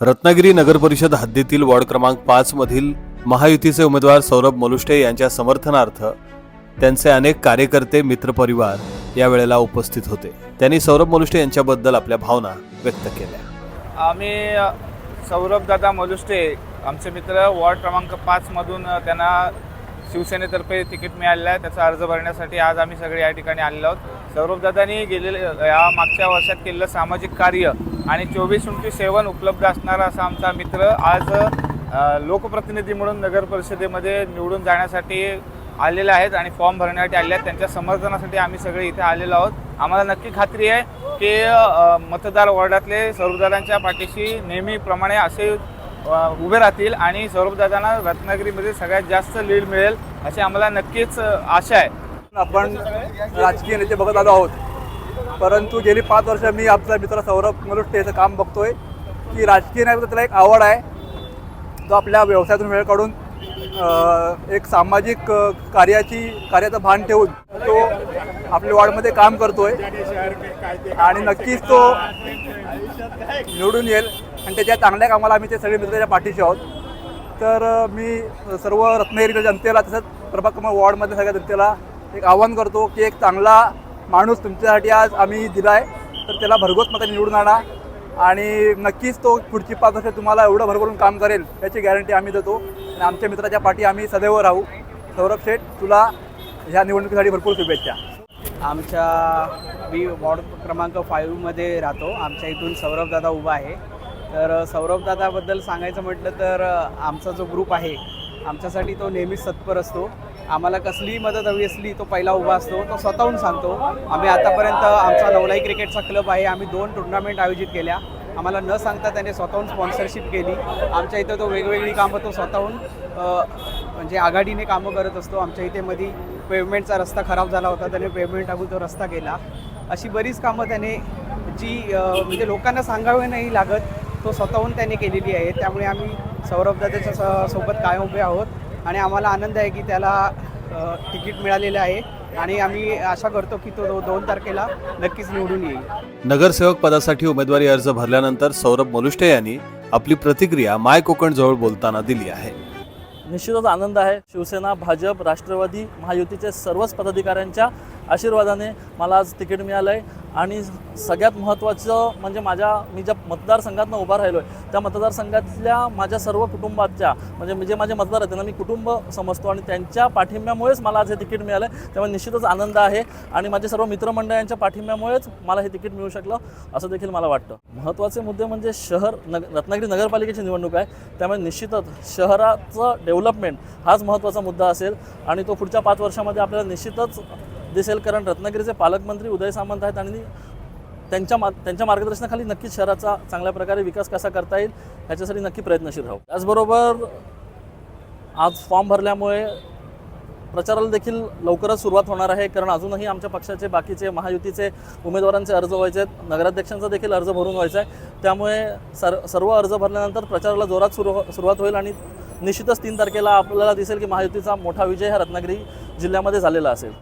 रत्नागिरी नगरपरिषद हद्दीतील वॉर्ड क्रमांक पाच मधील महायुतीचे उमेदवार सौरभ मलुष्टे यांच्या समर्थनार्थ त्यांचे अनेक कार्यकर्ते मित्रपरिवार या वेळेला उपस्थित होते. त्यांनी सौरभ मलुष्टे यांच्याबद्दल आपल्या भावना व्यक्त केल्या. आम्ही सौरभदादा मलुष्टे आमचे मित्र वॉर्ड क्रमांक पाचमधून त्यांना शिवसेनेतर्फे तिकीट मिळालेलं आहे. त्याचा अर्ज भरण्यासाठी आज आम्ही सगळे या ठिकाणी आलेलो आहोत. सौरभ गेलेले या मागच्या वर्षात केलेलं सामाजिक कार्य आणि चोवीस इंटू सेवन उपलब्ध असणारा असा आमचा मित्र आज लोकप्रतिनिधी म्हणून नगर परिषदेमध्ये निवडून जाण्यासाठी आलेले आहेत आणि फॉर्म भरण्यासाठी आले आहेत. त्यांच्या समर्थनासाठी आम्ही सगळे इथे आलेलो आहोत. आम्हाला नक्की खात्री आहे की मतदार वॉर्डातले सौरभदादांच्या पाठीशी नेहमीप्रमाणे असे उभे राहतील आणि सौरभदादांना रत्नागिरीमध्ये सगळ्यात जास्त लीड मिळेल अशी आम्हाला नक्कीच आशा आहे. आपण राजकीय नेते बघत आलो आहोत. परंतु गेली पाच वर्ष मी आपला मित्र सौरभ मलुष्टे याचं काम बघतोय की राजकीय नाही तर त्याला एक आवड आहे. तो आपल्या व्यवसायातून वेळ काढून एक सामाजिक कार्याची कार्याचं भान ठेवून तो आपल्या वॉर्डमध्ये काम करतोय. आणि नक्कीच तो निवडून येईल. आणि त्याच्या चांगल्या कामाला आम्ही ते सगळे मित्र त्याच्या पाठीशी आहोत. तर मी सर्व रत्नागिरीच्या जनतेला तसंच प्रभाग क्रमांक वॉर्डमधल्या सगळ्या जनतेला एक आव्हान करतो की एक चांगला माणूस तुमच्यासाठी आज आम्ही दिला आहे तर त्याला भरघोस मताने निवडून आणा. आणि नक्कीच तो पुढची पाच वर्ष तुम्हाला एवढं भरभरून काम करेल याची गॅरंटी आम्ही देतो. आणि आमच्या मित्राच्या पाठी आम्ही सदैव राहू. सौरभ शेठ तुला ह्या निवडणुकीसाठी भरपूर शुभेच्छा. आमच्या मी वॉर्ड क्रमांक फाईव्हमध्ये राहतो. आमच्या इथून सौरभदादा उभा आहे. तर सौरभदादाबद्दल सांगायचं म्हटलं तर आमचा जो ग्रुप आहे आमच्यासाठी तो नेहमीच तत्पर असतो. आम्हाला कसलीही मदत हवी असली तो पहिला उभा असतो तो स्वतःहून सांगतो आम्ही आतापर्यंत आमचा नवलाई क्रिकेटचा क्लब आहे आम्ही दोन टुर्नामेंट आयोजित केल्या. आम्हाला न सांगता त्याने स्वतःहून स्पॉन्सरशिप केली. आमच्या इथं तो वेगवेगळी कामं तो स्वतःहून म्हणजे आघाडीने कामं करत असतो. आमच्या इथे मध्ये पेमेंटचा रस्ता खराब झाला होता त्याने पेमेंट टाकून तो रस्ता केला. अशी बरीच कामं त्याने जी म्हणजे लोकांना सांगावे नाही लागत तो स्वतःहून त्याने केलेली आहे त्यामुळे आम्ही सौरभ दादाच्या स- सोबत कायम उभे आहोत. आणि आम्हाला आनंद आहे की त्याला तिकीट मिळालेलं आहे. आणि आम्ही आशा करतो की तो दोन तारखेला नक्कीच निवडून येईल. नगरसेवक पदासाठी उमेदवारी अर्ज भरल्यानंतर सौरभ मोलुष्टे यांनी आपली प्रतिक्रिया माय कोकण जवळ बोलताना दिली आहे. निश्चितच आनंद आहे. शिवसेना भाजप राष्ट्रवादी महायुतीचे सर्वच पदाधिकाऱ्यांच्या आशीर्वादाने मला आज तिकीट मिळालं आहे आणि सगळ्यात महत्त्वाचं म्हणजे माझ्या मी ज्या मतदारसंघातनं उभा राहिलो आहे त्या मतदारसंघातल्या माझ्या सर्व कुटुंबाच्या म्हणजे मी जे माझे मतदार आहेत त्यांना मी कुटुंब समजतो आणि त्यांच्या पाठिंब्यामुळेच मला आज हे तिकीट मिळालं. आहे त्यामुळे निश्चितच आनंद आहे आणि माझे सर्व मित्रमंडळांच्या पाठिंब्यामुळेच मला हे तिकीट मिळू शकलं असं देखील मला वाटतं. महत्त्वाचे मुद्दे म्हणजे शहर नग रत्नागिरी नगरपालिकेची निवडणूक आहे. त्यामुळे निश्चितच शहराचं डेव्हलपमेंट हाच महत्त्वाचा मुद्दा असेल आणि तो पुढच्या पाच वर्षामध्ये आपल्याला निश्चितच दिसेल कारण रत्नागिरीचे पालकमंत्री उदय सामंत आहेत आणि त्यांच्या मा त्यांच्या मार्गदर्शनाखाली नक्कीच शहराचा चांगल्या प्रकारे विकास कसा करता येईल ह्याच्यासाठी नक्की प्रयत्नशील राहू. त्याचबरोबर आज फॉर्म भरल्यामुळे प्रचाराला देखील लवकरच सुरुवात होणार आहे कारण अजूनही आमच्या पक्षाचे बाकीचे महायुतीचे उमेदवारांचे अर्ज व्हायचे आहेत. नगराध्यक्षांचा देखील अर्ज भरून व्हायचा आहे. त्यामुळे सर सर्व अर्ज भरल्यानंतर प्रचाराला जोरात सुरू हो-, सुरुवात होईल आणि निश्चितच तीन तारखेला आपल्याला दिसेल की महायुतीचा मोठा विजय हा रत्नागिरी जिल्ह्यामध्ये झालेला असेल.